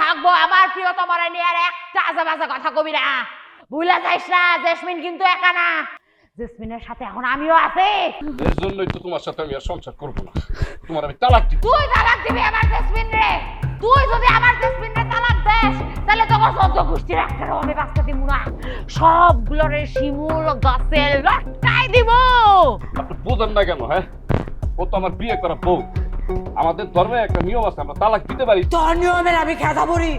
থাকব আমার প্রিয় তোমার নিয়ে আর একটা আজে বাজে কথা কবি না। ভুলে যাইস না জেসমিন কিন্তু একা না। জেসমিনের সাথে এখন আমিও আছি। এর জন্যই তো তোমার সাথে আমি আর সংসার করব না। তোমার আমি তালাক দিব। তুই তালাক দিবি আমার জেসমিন রে। তুই যদি আমার জেসমিন রে তালাক দেস তাহলে সদ্য গোষ্ঠীর একটারও আমি বাঁচতে দিব না। সবগুলোরে শিমুল গাছে লটকাই দিব। আপনি বোঝেন না কেন হ্যাঁ? ও তো আমার বিয়ে করা বউ। আমাদের ধর্মে একটা নিয়ম আছে আমরা তালাক দিতে পারি। তোর নিয়মের আমি খেতা পড়ি।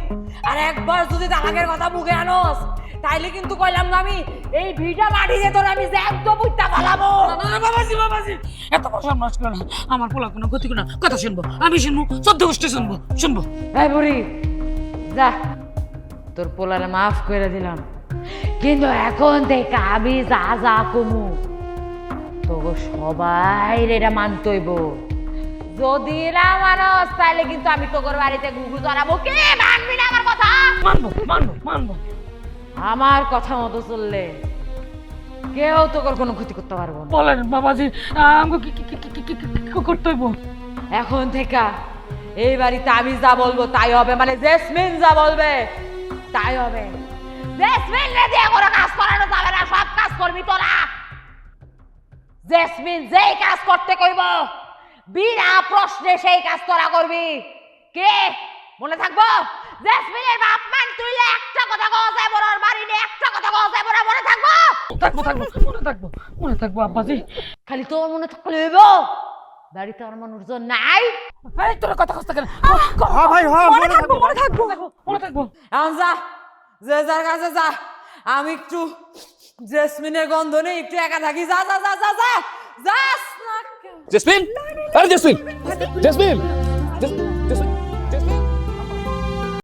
আর একবার যদি তালাকের কথা মুখে আনোস তাইলে কিন্তু কইলাম না আমি এই ভিটা মাটি দিয়ে তোর আমি জ্যান্ত বুঝতে পালাবো বাবাজি বাবাজি। এত বড় সন্ন্যাস করো না। আমার পোলা কোনো ক্ষতি না। কথা শুনব। আমি শুনব। চোদ্দ গোষ্ঠী শুনব। শুনব। এই বুড়ি যা। তোর পোলারে মাফ করে দিলাম। কিন্তু এখন থেকে আমি যা যা কমু তোকে সবাই এটা মানতইব যদি না মানস তাহলে কিন্তু আমি তোর বাড়িতে গুগু জড়াবো কে মানবি না আমার কথা? মানবো মানবো মানবো। আমার কথা মতো চললে কেউ তোর কোনো ক্ষতি করতে পারব না। বলেন বাবাজি আমাকে কি করতে হইব? এখন থেকে এই বাড়িতে আমি যা বলব তাই হবে। মানে জেসমিন যা বলবে তাই হবে। জেসমিন রে দিয়ে কোনো কাজ করানো যাবে না সব কাজ করবি তোরা। জেসমিন যেই কাজ করতে কইব বিনা প্রশ্নে সেই কাজ তোরা করবি। কে? মনে থাকব? জেসমিনের বাপ মান তুইলে একটা কথা কওয়া বড় বাড়ি নিয়ে একটা কথা কওয়া মনে থাকব? থাকব থাকব মনে থাকব মনে থাকব আব্বাজি। খালি তোর মনে থাকলে হইব? বাড়িতে আর মানুষজন নাই? এই তোর কথা কষ্ট কেন? হ্যাঁ ভাই হ্যাঁ মনে থাকব মনে থাকব। মনে থাকব এখন যা যে যার কাছে যা আমি একটু জেসমিনের গন্ধ নেই একটু একা থাকি। যা যা যা যা যা কেন? জেসমিন আরে জেসমিন জেসমিন জেস- জেসমিন